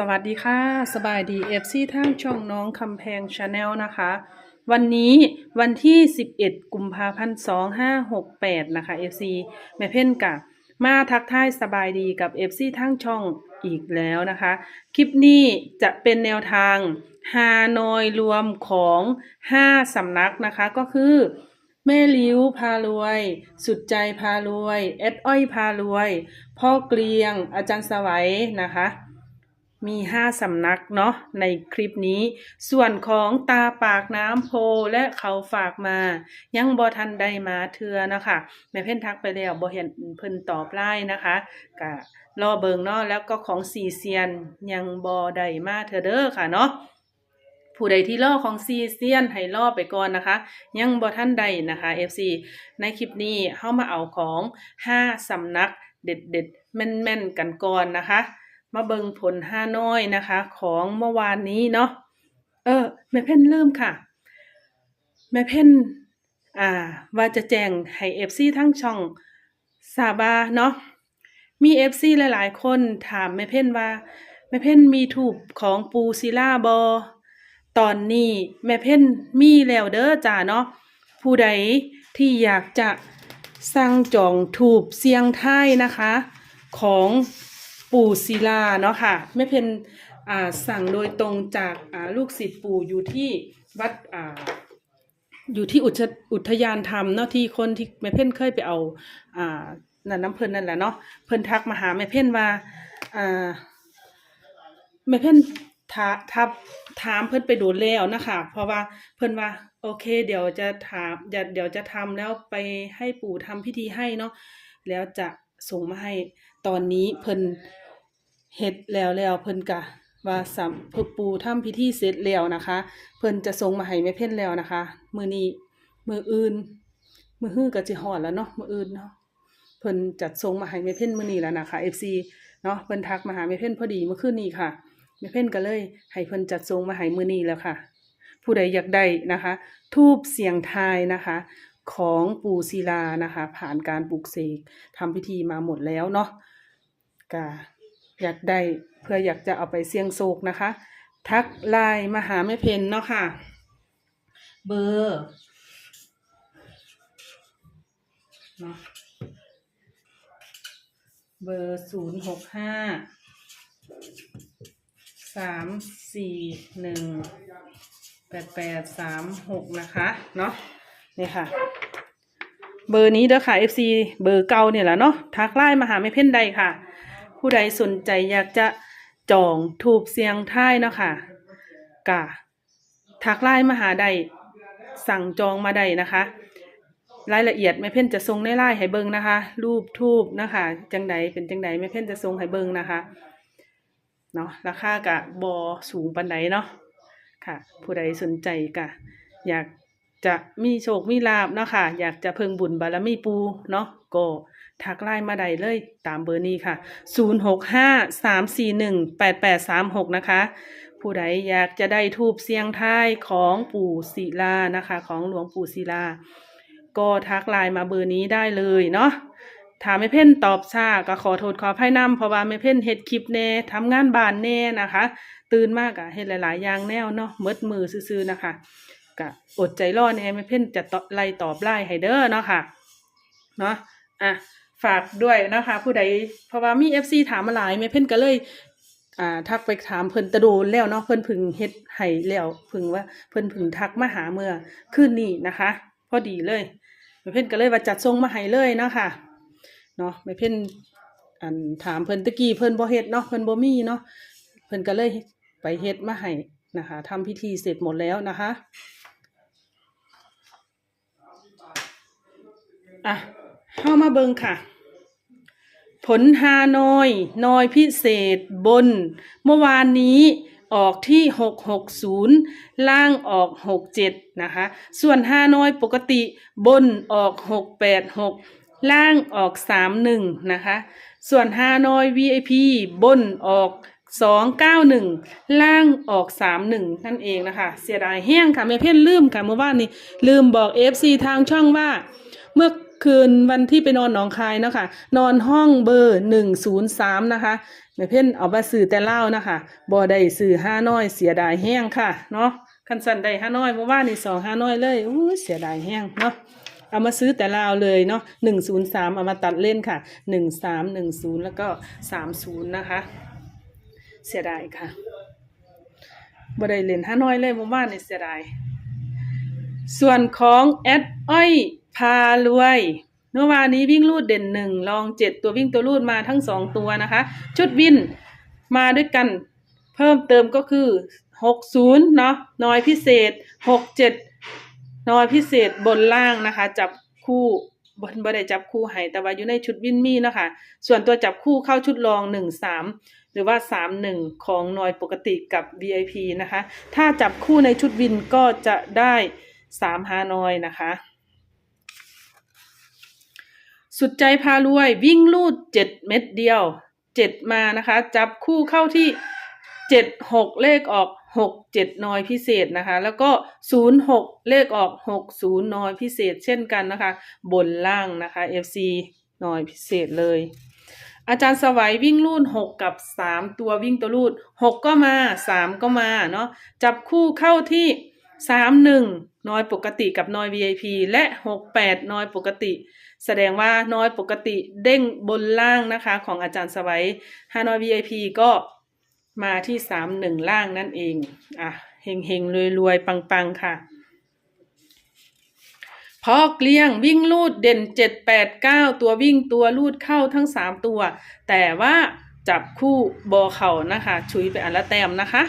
สวัสดีค่ะ สบายดีเอฟซีทางช่องน้องคำแพงชาแนลนะคะ วันนี้วันที่ 11 กุมภาพันธ์2568 นะคะ FC แม่เพ่นกับมาทักทายสบายดีกับ FC ทางช่องอีกแล้วนะคะ คลิปนี้จะเป็นแนวทางฮานอยรวมของ 5 สำนักนะคะก็คือแม่ลิ้วพารวย สุดใจพารวย เอ็ดอ้อยพารวย พ่อเกลียงอาจารย์สวัยนะคะ มีห้าสำนักเนาะในคลิปนี้ ส่วนของตาปากน้ำโพและเขาฝากมา ยังบอทันไดมาเทือนะคะแม่เพ่นทักไปแล้วบอเห็นเพิ่นตอบไล่นะคะกะรอเบิงเนาะแล้วก็ของซีเซียนยังบอไดมาเทือเด้อค่ะเนาะผู้ใดที่ล่อของซีเซียนให้ล่อไปก่อนนะคะ ยังบอท่านใดนะคะ FC ในคลิปนี้เข้ามาเอาของห้าสำนักเด็ดเด็ดๆแม่นแม่นๆกันก่อนนะคะ มาเบิงผลห้าน้อยนะคะ ของเมื่อวานนี้เนาะเออแม่เพ่นเริ่มค่ะ แม่เพ่นอ่า ว่าจะแจ้งให้เอฟซีทั้งช่องซาบาเนาะมีเอฟซีหลาย ๆ คนถามแม่เพ่นว่าแม่เพ่นมีถูกของปูซิล่าบอตอนนี้แม่เพ่นมีแล้วเด้อจ้าเนาะผู้ใดที่อยากจะสั่งจองถูกเสียงไทายนะคะ ของ ปู่ศิลาเนาะค่ะแม่เพนสั่งโดยตรงจากลูกศิษย์ปู่อยู่ที่วัดออยู่ที่อุทยานธรรมเนาะที่คนที่แม่เพ่นเคยไปเอาอ่านั่นน้ำเพิ่นนั่นแหละเนาะเพิ่นทักมาหาแม่เพ่นว่าอ่าแม่เพ่นถาทับถามเพิ่นไปดนแล้วนะคะเพราะว่าเพิ่นว่าโอเค เดี๋ยวจะถามเดี๋ยวเดี๋ยวจะทำแล้วไปให้ปู่ทำพิธีให้เนาะแล้วจะ ส่งมาให้ตอนนี้เพิ่นเฮ็ดแล้วแล้วเพิ่นกะว่าสัมพปู่ทำพิธีเสร็จแล้วนะคะ เพิ่นจะส่งมาให้แม่เพ่นแล้วนะคะ มือนี้มืออื่น มือฮื้อก็สิฮอดแล้วเนาะมืออื่นเนาะเพิ่นจัดส่งมาให้แม่เพ่นมือนี้แล้วนะคะ FC เนาะเพิ่นทักมาหาแม่เพ่นพอดีเมื่อคืนนี้ค่ะแม่เพ่นก็เลยให้เพิ่นจัดส่งมาให้มือนี้แล้วค่ะ ผู้ใดอยากได้นะคะ ทูบเสียงทายนะคะ ของปู่ศิลานะคะ ผ่านการปลูกเสกทำพิธีมาหมดแล้วเนาะก็อยากได้เพื่ออยากจะเอาไปเสี่ยงโศกนะคะ ทักไลน์มาหาแม่เพนเนาะค่ะ เบอร์เนาะเบอร์ศูนย์หกห้าสามสี่หนึ่งแปดแปดสามหกนะคะ เนาะนี่ค่ะ เบอร์นี้เด้อค่ะ FC เบอร์เก่าเนี่ยแหละเนาะทักไลน์มาหาไม่เพ่นใดค่ะ ผู้ใดสนใจอยากจะจองถูกเสียงท้ายเนาะค่ะกะทักไลน์มาหาใดสั่งจองมาใดนะคะ รายละเอียดแม่เพ่นจะส่งในไลน์ให้เบิงนะคะ รูปทูบนะคะจังใดเป็นจังใดแม่เพ่นจะส่งให้เบิงนะคะเนาะราคากะบอสูงปันใดเนาะค่ะ ผู้ใดสนใจก็อยาก จะมีโชคมีลาบเนาะค่ะ อยากจะเพิ่งบุญบารมีปูเนาะก็ทักไลน์มาได้เลยตามเบอร์นี้ค่ะ 0653418836 นะคะ ผู้ใดอยากจะได้ทูบเสียงท้ายของปู่ศิลานะคะ ของหลวงปู่ศิลา ก็ทักไลน์มาเบอร์นี้ได้เลยเนาะถ้าไม่เพ่นตอบช้าก็ขอโทษขออภัยนำเพราะว่าไม่เพ่นเฮ็ดคลิปแน่ทำงานบ้านแน่นะคะ ตื่นมากอะเฮ็ดหลาย ๆ อย่างแนวเนาะเมดมือซื่อๆนะคะ ก็อดใจรอแน่ไม่เพ่นจะตอบไล่ตอบไล่ให้เด้อเนาะค่ะเนาะอะฝากด้วยนะคะ ผู้ใดเพราะว่ามี FC ถามมาหลายไม่เพ่นก็เลยอ่าทักไปถามเพิ่นตะโดนแล้วเนาะเพิ่นพึงเฮ็ดให้แล้วพึงว่าเพิ่นพึงทักมาหาเมื่อคืนนี้นะคะ พอดีเลยแม่เพ่นก็เลยว่าจัดส่งมาให้เลยเนาะค่ะเนาะไม่เพ่นอันถามเพิ่นตะกี้เพิ่นบ่เฮ็ดเนาะเพิ่นบ่มีเนาะเพิ่นก็เลยไปเฮ็ดมาให้นะคะทำพิธีเสร็จหมดแล้วนะคะ อะเข้ามาเบิงค่ะ ผลฮานอยนอยพิเศษบน เมื่อวานนี้ออกที่ 660 ล่างออก 67 นะคะ ส่วนฮานอยปกติบนออก 686 ล่างออก 31 นะคะ ส่วนฮานอย VIP บนออก 291 ล่างออก 31 นั่นเองนะคะ เสียดายแห้งค่ะแม่เพ่นลืมค่ะเมื่อวานนี้ ลืมบอก FC ทางช่องว่า เมื่อ คืนวันที่ไปนอนหนองคายเนาะค่ะนอนห้องเบอร์หนึ่งศูนย์สามนะคะแม่เพ่นเอามาสื่อแต่เล่านะคะบ่ได้สื่อห้าน้อยเสียดายแห้งค่ะเนาะคันสันได้ห้าน้อยเมื่อวานนี่สองห้าน้อยเลยอู้เสียดายแห้งเนาะเอามาซื้อแต่ลาวเลยเนาะหนึ่งศูนย์สามเอามาตัดเล่นค่ะหนึ่งสามหนึ่งศูนย์แล้วก็สามศูนย์นะคะ เสียดายค่ะบ่ได้เล่นห้าน้อยเลยเมื่อวานนี่เสียดายส่วนของแอดอ้อย พารวยเมื่อวานนี้วิ่งลูดเด่นหนึ่งลองเจ็ดตัววิ่งตัวลูดมาทั้งสองตัวนะคะ ชุดวินมาด้วยกันเพิ่มเติมก็คือหกศูนย์เนาะน้อยพิเศษหกเจ็ดน้อยพิเศษบนล่างนะคะ จับคู่บนบ่ได้จับคู่ให้แต่ว่าอยู่ในชุดวินมีเนะคะ ส่วนตัวจับคู่เข้าชุดรองหนึ่งสามหรือว่าสามหนึ่งของนอยปกติกับ VIP นะคะ ถ้าจับคู่ในชุดวินก็จะได้สามฮานอยนะคะ สุดใจพารวยวิ่งลูดเจ็ดเม็ดเดียวเจ็ดมานะคะ จับคู่เข้าที่เจ็ดหกเลขออกหกเจ็ดนอยพิเศษนะคะ แล้วก็ศูนย์หกเลขออกหกศูนย์นอยพิเศษเช่นกันนะคะ บนล่างนะคะ FC นอยพิเศษเลย อาจารย์สวัยวิ่งลูดหกกับสามตัววิ่งตัวลูดหกก็มาสามก็มาเนาะจับคู่เข้าที่สามหนึ่งน้อยปกติกับน้อย VIP และหกแปดน้อยปกติ แสดงว่าน้อยปกติเด้งบนล่างนะคะ ของอาจารย์สวัยฮานอย VIP ก็มาที่สามหนึ่งล่างนั่นเอง อะเฮงเฮงรวยรวยปังปังค่ะพอเกลี้ยงวิ่งลูดเด่นเจ็ดแปดเก้าตัววิ่งตัวลูดเข้าทั้งสามตัว แต่ว่าจับคู่บอเข่านะคะชุยไปอันละแต้มนะคะ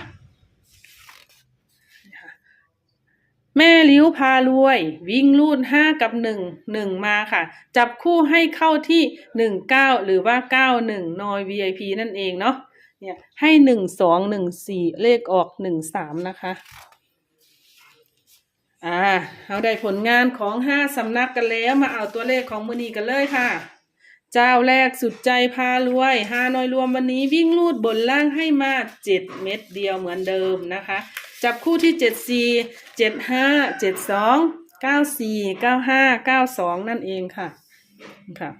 แม่ลิ้วพารวย วิ่งลูดห้ากับหนึ่งหนึ่งมาค่ะ จับคู่ให้เข้าที่หนึ่งเก้าหรือว่าเก้าหนึ่งนอย VIP นั่นเองเนาะเนี่ยให้หนึ่งสองหนึ่งสี่เลขออกหนึ่งสามนะคะอ่าเอาได้ผลงานของห้าสำนักกันแล้วมาเอาตัวเลขของมือนีกันเลยค่ะ เจ้าแรกสุดใจพารวยฮานอยรวมวันนี้วิ่งลูดบนล่างให้มาเจ็ดเม็ดเดียวเหมือนเดิมนะคะ จับคู่ที่เจ็ดสี่เจ็ดห้าเจ็ดสองเก้าสี่เก้าห้าเก้าสองนั่นเองค่ะค่ะ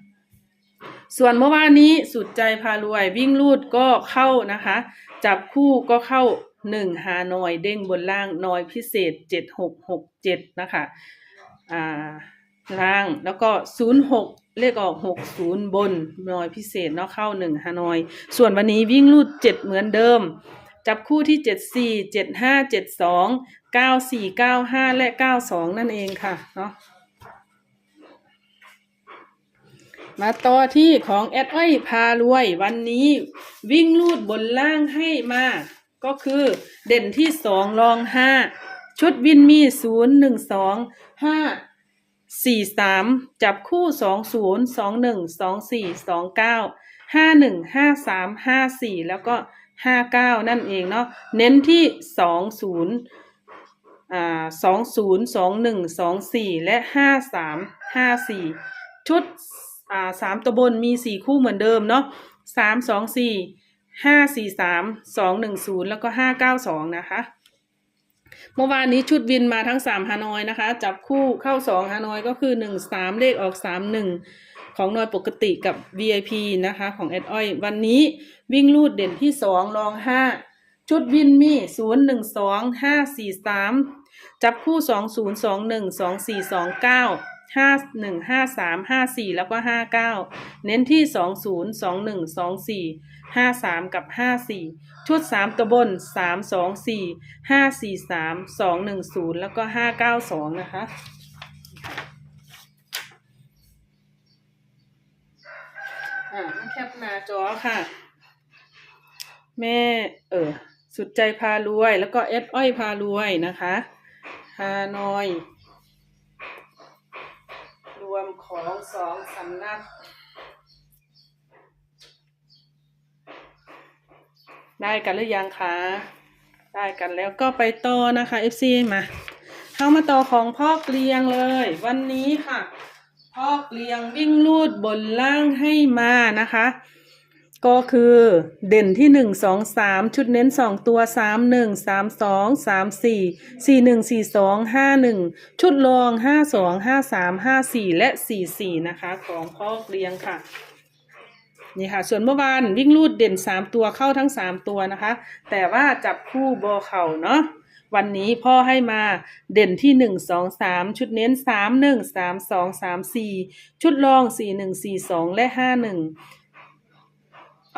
ส่วนเมื่อวานนี้สุดใจพารวยวิ่งลูดก็เข้านะคะ จับคู่ก็เข้าหนึ่งฮานอยเด้งบนล่างนอยพิเศษเจ็ดหกหกเจ็ดนะคะอ่าล่างแล้วก็ศูนย์หกเลขออกหกศูนย์บนนอยพิเศษเนาะเข้าหนึ่งฮานอย ส่วนวันนี้วิ่งลูดเจ็ดเหมือนเดิม จับคู่ที่เจ็ดสี่เจ็ดห้าเจ็ดสองเก้าสี่เก้าห้าและเก้าสองนั่นเองค่ะเนาะมาต่อที่ของแอดอ้อยพารวย วันนี้วิ่งลูดบนล่างให้มา ก็คือเด่นที่สองรองห้าชุดวินมีศูนย์หนึ่งสองห้าสี่สามจับคู่สองศูนย์สองหนึ่งสองสี่สองเก้าห้าหนึ่งห้าสามห้าสี่แล้วก็ ห้าเก้านั่นเองเนาะเน้นที่สองศูนย์อ่าสองศูนย์สองหนึ่งสองสี่และห้าสามห้าสี่ชุดอ่าสามตัวบนมีสี่คู่เหมือนเดิมเนาะสามสองสี่ห้าสี่สามสองหนึ่งศูนย์แล้วก็ห้าเก้าสองนะคะเมื่อวานนี้ชุดวินมาทั้งสามฮานอยนะคะ จับคู่เข้าสองฮานอยก็คือหนึ่งสามเลขออกสามหนึ่ง ของนอยปกติกับ VIP นะคะ ของแอดอ้อย วันนี้วิ่งลูดเด่นที่สองรองห้าชุดวินมีศูนย์หนึ่งสองห้าสี่สามจับคู่สองศูนย์สองหนึ่งสองสี่สองเก้าห้าหนึ่งห้าสามห้าสี่แล้วก็ห้าเก้าเน้นที่สองศูนย์สองหนึ่งสองสี่ห้าสามกับห้าสี่ชุดสามตัวบนสามสองสี่ห้าสี่สามสองหนึ่งศูนย์แล้วก็ห้าเก้าสองนะคะ อ่าแคปหน้า จอค่ะ แม่เออสุดใจพารวย แล้วก็เอสอ้อยพารวยนะคะฮานอย รวมของสองสำนักได้กันหรือยังคะ ได้กันแล้วก็ไปต่อนะคะ FC มาเข้ามาต่อของพ่อเกลียงเลย วันนี้ค่ะ พ่อเกลียงวิ่งลูดบนล่างให้มานะคะ ก็คือเด่นที่หนึ่งสองสามชุดเน้นสองตัวสามหนึ่งสามสองสามสี่สี่หนึ่งสี่สองห้าหนึ่งชุดรองห้าสองห้าสามห้าสี่และสี่สี่นะคะ ของพ่อเรียงค่ะ นี่ค่ะ ส่วนเมื่อวานวิ่งลูดเด่นสามตัวเข้าทั้งสามตัวนะคะ แต่ว่าจับคู่โบอเข่าเนาะวันนี้พ่อให้มาเด่นที่หนึ่งสองสามชุดเน้นสามหนึ่งสามสองสามสี่ชุดรองสี่หนึ่งสี่สองและห้าหนึ่ง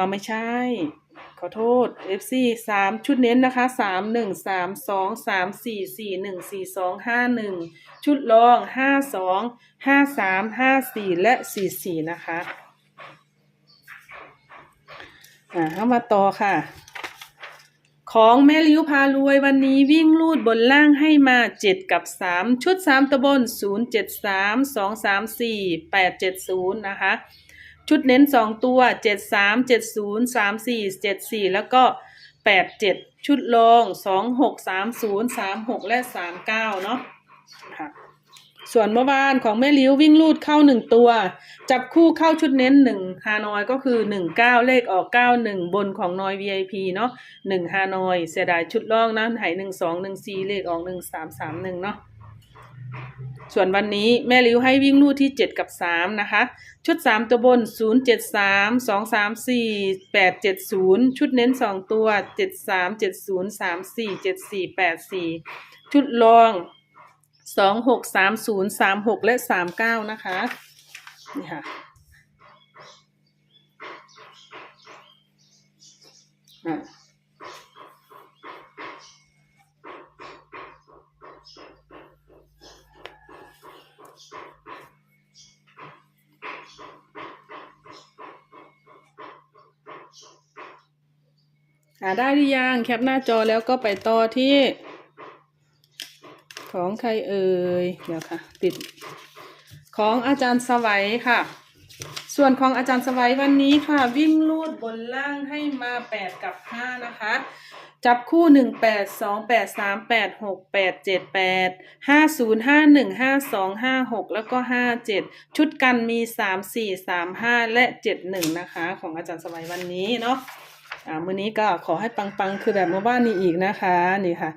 เอาไม่ใช่ ขอโทษ FC สามชุดเน้นนะคะสามหนึ่งสามสองสามสี่สี่หนึ่งสี่สองห้าหนึ่งชุดรองห้าสองห้าสามห้าสี่และสี่สี่นะคะอ่าเข้ามาต่อค่ะ ของแม่ลิ้วพารวยวันนี้วิ่งลูดบนล่างให้มาเจ็ดกับสามชุดสามตะบนศูนย์เจ็ดสามสองสามสี่แปดเจ็ดศูนย์นะคะ ชุดเน้นสองตัวเจ็ดสามเจ็ดศูนย์สามสี่เจ็ดสี่แล้วก็แปดเจ็ดชุดรองสองหกสามศูนย์สามหกและสามเก้าเนาะค่ะส่วนเมื่อวานของแม่ลิ้ววิ่งลูดเข้าหนึ่งตัว จับคู่เข้าชุดเน้นหนึ่งฮานอยก็คือหนึ่งเก้าเลขออกเก้าหนึ่งบนของนอย VIP เนาะหนึ่งฮานอย เสียดายชุดล่องนะหายหนึ่งสองหนึ่งสี่เลขออกหนึ่งสามสามหนึ่งเนาะ ส่วนวันนี้แม่ลิ้วให้วิ่งลูดที่เจ็ดกับสามนะคะ ชุดสามตัวบนศูนย์เจ็ดสามสองสามสี่แปดเจ็ดศูนย์ชุดเน้นสองตัวเจ็ดสามเจ็ดศูนย์สามสี่เจ็ดสี่แปดสี่ชุดรองสองหกสามศูนย์สามหกและสามเก้านะคะ นี่ค่ะอะ อ่าได้หรือยังแคปหน้าจอแล้วก็ไปต่อที่ ของใครเอ่ยเดี๋ยวค่ะ ติด ของอาจารย์สวัยค่ะ ส่วนของอาจารย์สวัยวันนี้ค่ะ วิ่งลูดบนล่างให้มาแปดกับห้านะคะ จับคู่หนึ่งแปดสองแปดสามแปดหกแปดเจ็ดแปดห้าศูนย์ห้าหนึ่งห้าสองห้าหกแล้วก็ห้าเจ็ดชุดกันมีสามสี่สามห้าและเจ็ดหนึ่งนะคะ ของอาจารย์สวัยวันนี้เนาะ อ่ามื้อนี้ก็ขอให้ปังๆ คือแบบเมื่อวานนี้อีกนะคะนี่ค่ะ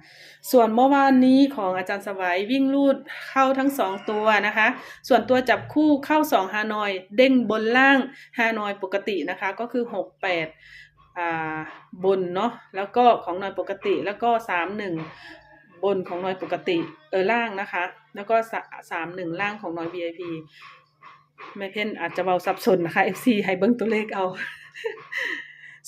ส่วนเมื่อวานนี้ของอาจารย์สวัยวิ่งลูดเข้าทั้งสองตัวนะคะ ส่วนตัวจับคู่เข้าสองฮานอย เด้งบนล่างฮานอยปกตินะคะ ก็คือหกแปดอ่าบนเนาะแล้วก็ของนอยปกติแล้วก็สามหนึ่งบนของนอยปกติเออล่างนะคะ แล้วก็สามหนึ่งล่างของนอย VIP ไม่เพ่นอาจจะเบาสับสนนะคะ FC ให้เบิ้งตัวเลขเอา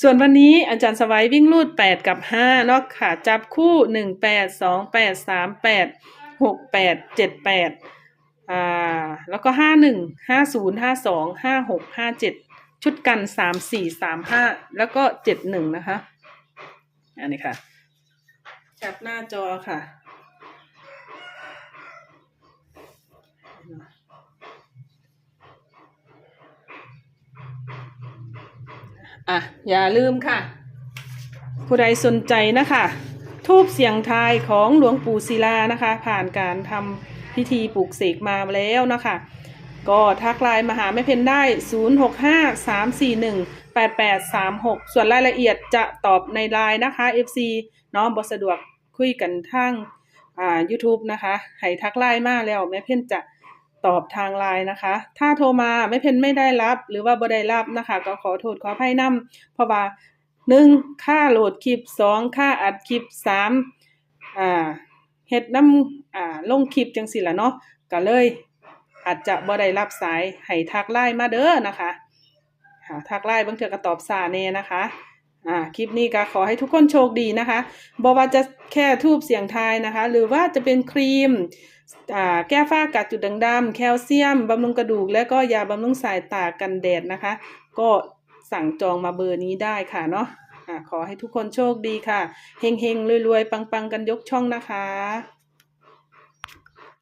ส่วนวันนี้อาจารย์สวัยวิ่งลูด 8 กับ 5 เนาะค่ะ จับคู่ 1 8 2 8 3 8 6 8 7 8อ่าแล้วก็ 5 1 5 0 5 2 5 6 5 7 ชุดกัน 3 4 3 5 แล้วก็ 7 1 นะคะ อันนี้ค่ะจับหน้าจอค่ะ อะ อย่าลืมค่ะ ผู้ใดสนใจนะคะ ทูบเสียงทายของหลวงปู่ศิลานะคะ ผ่านการทำพิธีปลูกเสกมาแล้วนะคะ ก็ทักไลน์มาหาแม่เพนได้ 0653418836 ส่วนรายละเอียดจะตอบในไลน์นะคะ FC เนาะบสะดวกคุยกันทางอ่า YouTube นะคะ ให้ทักไลน์มาแล้วแม่เพนจะ ตอบทางไลน์นะคะ ถ้าโทรมาแม่เพนไม่ได้รับ หรือว่าบ่ได้รับนะคะ ก็ขอโทษขออภัยนำเพราะว่าหนึ่งค่าโหลดคลิปสองค่าอัดคลิปสามอ่าเฮ็ดน้ำอ่าลงคลิปจังสิล่ะเนาะก็เลย อาจจะบ่ได้รับสายให้ทักไลน์มาเด้อนะคะหาทักไลน์บางเทื่อก็ตอบสาแน่นะคะอ่าคลิปนี้ก็ขอให้ทุกคนโชคดีนะคะบ่ว่าจะแค่ทูบเสียงทายนะคะ หรือว่าจะเป็นครีม แก้ฝ้ากัดจุดด่างดำแคลเซียมบำรุงกระดูก และก็ยาบำรุงสายตากันแดดนะคะ ก็สั่งจองมาเบอร์นี้ได้ค่ะเนาะอ่าขอให้ทุกคนโชคดีค่ะ เฮงๆรวยๆ ปังๆ กันยกช่องนะคะ